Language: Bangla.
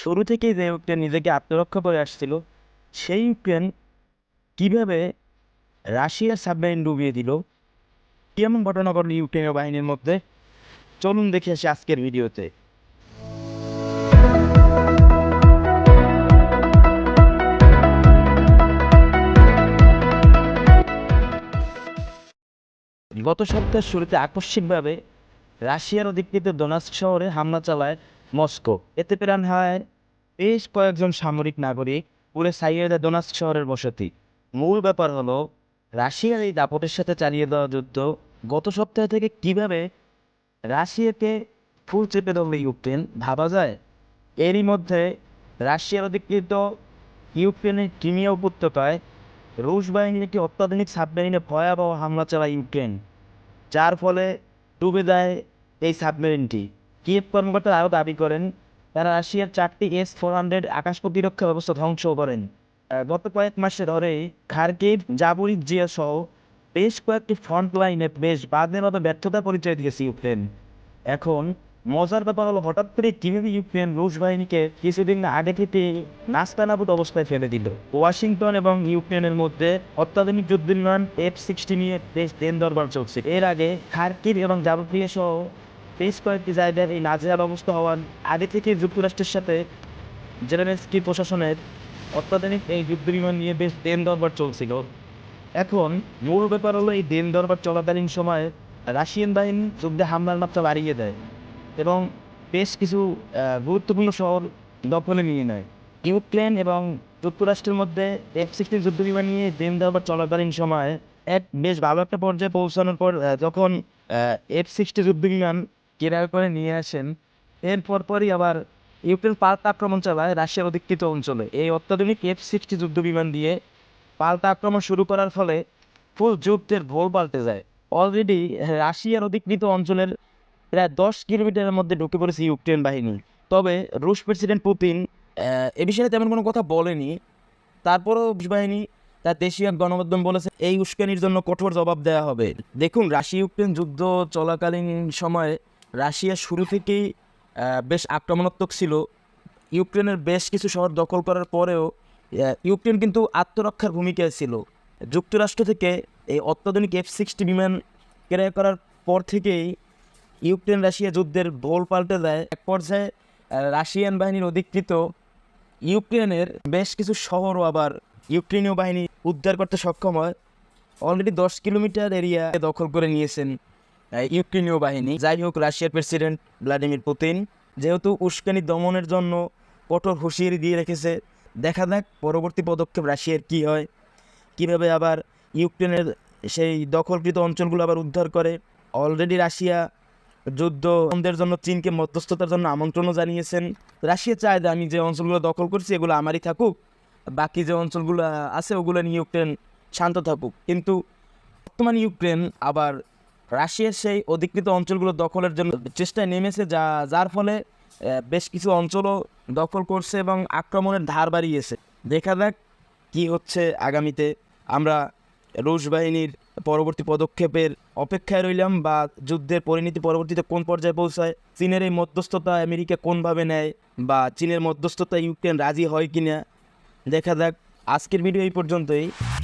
শুরু থেকেই যে ইউক্রেন নিজেকে আত্মরক্ষা করে আসছিল, সেই ইউক্রেন কীভাবে রাশিয়ার সাবমেরিন ডুবিয়ে দিল? কেমন ঘটনা ঘটল ইউক্রেনীয় বাহিনীর মধ্যে? চলুন দেখে আসি আজকের ভিডিওতে। গত সপ্তাহের শুরুতে আকস্মিকভাবে রাশিয়ার অধিকৃত ডোনাস্ক শহরে হামলা চালায় মস্কো। এতে প্রাণ হয় বেশ কয়েকজন সামরিক নাগরিক, পুরে সাইয়েদা ডোনাস্ক শহরের বসতি। মূল ব্যাপার হলো, রাশিয়ার এই দাপটের সাথে চালিয়ে দেওয়া যুদ্ধ গত সপ্তাহ থেকে কীভাবে রাশিয়াকে ফুল চেপে ধরবে ইউক্রেন, ভাবা যায়? এরই মধ্যে রাশিয়ার অধিকৃত ইউক্রেনের ক্রিমিয়া উপত্যকায় রুশ বাহিনীর একটি অত্যাধুনিক সাবমেরিনে ভয়াবহ হামলা চালায় ইউক্রেন, যার ফলে ডুবে যায় এই সাবমেরিনটি। কিয়েভ কর্মকর্তা আরও দাবি করেন, তারা রাশিয়ার চারটি এস ফোর হান্ড্রেড আকাশ প্রতিরক্ষা ব্যবস্থা ধ্বংস করেন। গত কয়েক মাসে ধরে খার্কিভ, জাবুরিক জিয়া সহ বেশ কয়েকটি ফ্রন্ট লাইনে বেশ বাজেভাবে ব্যর্থতা পরিচয় দিয়েছে ইউক্রেন। এখন মজার ব্যাপার হলো হঠাৎ করে কীভাবে ইউক্রেন রুশ বাহিনীকে কিছুদিন আগে থেকে নাস্তানাবুদ অবস্থায় ফেলে দিল। ওয়াশিংটন এবং ইউক্রেনের মধ্যে অত্যাধুনিক যুদ্ধ বিমান এফ সিক্সটি নিয়ে বেশ দেন দরবার চলছে। এর আগে খার্কিভ এবং জাবুরিয়া সহ বেশ কয়েকটি জায়গায় এই নাজেহাল অবস্থা হওয়ার আগে থেকে যুক্তরাষ্ট্রের সাথে জেলেনস্কি প্রশাসনের অত্যাধুনিক এই যুদ্ধ বিমান নিয়ে বেশ দেন দরবার চলছিল। এখন মূল ব্যাপার হলো এই দেন দরবার চলাকালীন সময়ে রাশিয়ান বাহিনী যুদ্ধে হামলার মাত্রা বাড়িয়ে দেয় এবং বেশ কিছু গুরুত্বপূর্ণ শহর দখলে নিয়ে নেয়। ইউক্রেন এবং যুক্তরাষ্ট্রের মধ্যে এফ সিক্সটিন যুদ্ধ বিমান নিয়ে দেন দরবার চলাকালীন সময়ে এক বেশ ভালো একটা পর্যায়ে পৌঁছানোর পর যখন এফ সিক্সটি যুদ্ধ বিমান কেনার করে নিয়ে আসেন। এরপর পরই আবার ইউক্রেন পাল্টা আক্রমণ চালায় রাশিয়ার অধিকৃত অঞ্চলে। এই অত্যাধুনিক এফ সিক্সটি যুদ্ধ বিমান দিয়ে পাল্টা আক্রমণ শুরু করার ফলে ফুল যুদ্ধের ভোল পাল্টে যায়। অলরেডি রাশিয়ার অধিকৃত অঞ্চলের প্রায় দশ কিলোমিটারের মধ্যে ঢুকে পড়েছে ইউক্রেন বাহিনী। তবে রুশ প্রেসিডেন্ট পুতিন এ বিষয়ে তেমন কোনো কথা বলেনি। তারপরও রুশ বাহিনী তার দেশীয় গণমাধ্যম বলেছে, এই উস্কানির জন্য কঠোর জবাব দেওয়া হবে। দেখুন রাশিয়া ইউক্রেন যুদ্ধ চলাকালীন সময়ে রাশিয়া শুরু থেকেই বেশ আক্রমণাত্মক ছিল। ইউক্রেনের বেশ কিছু শহর দখল করার পরেও ইউক্রেন কিন্তু আত্মরক্ষার ভূমিকায় ছিল। যুক্তরাষ্ট্র থেকে এই অত্যাধুনিক এফ সিক্সটি বিমান ক্রয় করার পর থেকেই ইউক্রেন রাশিয়া যুদ্ধের ভোল পাল্টে দেয়। এক পর্যায়ে রাশিয়ান বাহিনীর অধিকৃত ইউক্রেনের বেশ কিছু শহরও আবার ইউক্রেনীয় বাহিনী উদ্ধার করতে সক্ষম হয়। অলরেডি দশ কিলোমিটার এরিয়া দখল করে নিয়েছেন ইউক্রেনীয় বাহিনী, যাই হোক রাশিয়ার প্রেসিডেন্ট ভ্লাদিমির পুতিন, যেহেতু উস্কানি দমনের জন্য কঠোর হুঁশিয়ারি দিয়ে রেখেছে, দেখা যাক পরবর্তী পদক্ষেপ রাশিয়ার কী হয়। কীভাবে আবার ইউক্রেনের সেই দখলকৃত অঞ্চলগুলো আবার উদ্ধার করে? অলরেডি রাশিয়া যুদ্ধ বন্ধের জন্য চীনকে মধ্যস্থতার জন্য আমন্ত্রণও জানিয়েছেন। রাশিয়া চায় যে আমি যে অঞ্চলগুলো দখল করছি, এগুলো আমারই থাকুক, বাকি যে অঞ্চলগুলো আছে, ওগুলো নিয়ে ইউক্রেন শান্ত থাকুক। কিন্তু বর্তমান ইউক্রেন আবার রাশিয়ার সেই অধিকৃত অঞ্চলগুলো দখলের জন্য চেষ্টায় নেমেছে, যা, যার ফলে বেশ কিছু অঞ্চলও দখল করছে এবং আক্রমণের ধার বাড়িয়েছে। দেখা যাক কি হচ্ছে আগামীতে। আমরা রুশ বাহিনীর পরবর্তী পদক্ষেপের অপেক্ষায় রইলাম বা যুদ্ধের পরিণতি পরবর্তীতে কোন পর্যায়ে পৌঁছায়, চীনের এই মধ্যস্থতা আমেরিকা কোনভাবে নেয় বা চীনের মধ্যস্থতা ইউক্রেন রাজি হয় কি না দেখা যাক। আজকের ভিডিও এই পর্যন্তই।